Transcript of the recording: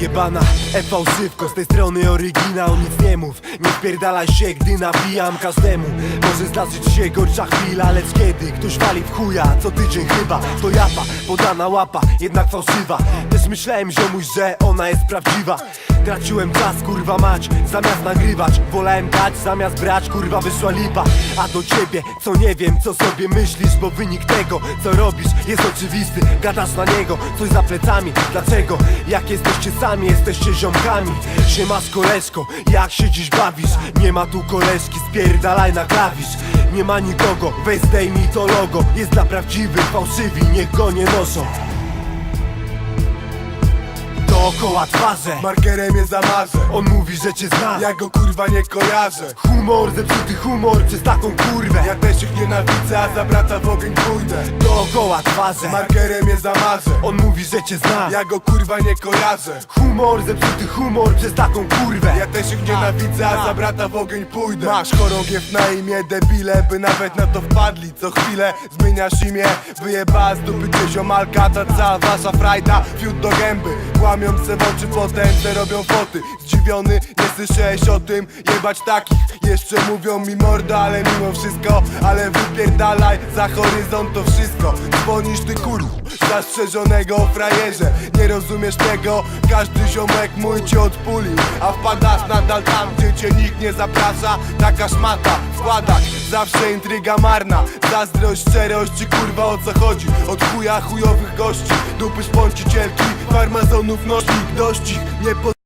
Jebana e-fałszywko, z tej strony oryginał Nic nie mów, nie wpierdalaj się, gdy nabijam każdemu. Może zdarzyć się gorsza chwila, lecz kiedy Ktoś wali w chuja, co tydzień chyba To japa, podana łapa, jednak fałszywa. Też myślałem ziomuś, że ona jest prawdziwa Traciłem czas, kurwa mać, zamiast nagrywać Wolałem dać, zamiast brać, kurwa wyszła lipa. A do ciebie, co nie wiem, co sobie myślisz Bo wynik tego, co robisz, jest oczywisty. Gadasz na niego, coś za plecami. Dlaczego? Jak jesteście sami, jesteście ziomkami. Siemasz koleżko, jak się dziś bawisz? Nie ma tu koleżki, spierdalaj na klawisz. Nie ma nikogo, weź zdejmij to logo. Jest dla prawdziwych, fałszywi, niech go nie noszą Dookoła twarze. Markerem je zamarzę. On mówi, że cię zna. Ja go kurwa nie kojarzę. Humor, zepsuty humor przez taką kurwę. Ja też ich nienawidzę, a za brata w ogień pójdę. Dookoła twarze. Markerem je zamarzę. On mówi, że cię zna. Ja go kurwa nie kojarzę. Humor, zepsuty humor przez taką kurwę nienawidzę, a za brata w ogień pójdę. Masz chorągiew na imię, debile, by nawet na to wpadli. Co chwilę zmieniasz imię, wyjebała z dupy ziomalka Ta cała wasza frajda, fiut do gęby. Kłamiące w oczy potem, te robią foty. Zdziwiony, nie słyszałeś o tym, jebać takich. Jeszcze mówią mi mordo, ale mimo wszystko Ale wypierdalaj. Za horyzont to wszystko. Dzwonisz ty kurw, zastrzeżonego frajerze. Nie rozumiesz tego, każdy ziomek mój cię odpulił A wpadasz nadal tam, gdzie cię nikt nie zaprasza. Taka szmata, w składach, zawsze intryga marna. Zazdrość, szczerość i kurwa o co chodzi? Od chuja chujowych gości, dupy szponcicielki Farmazonów nośnik, dość ich, nie po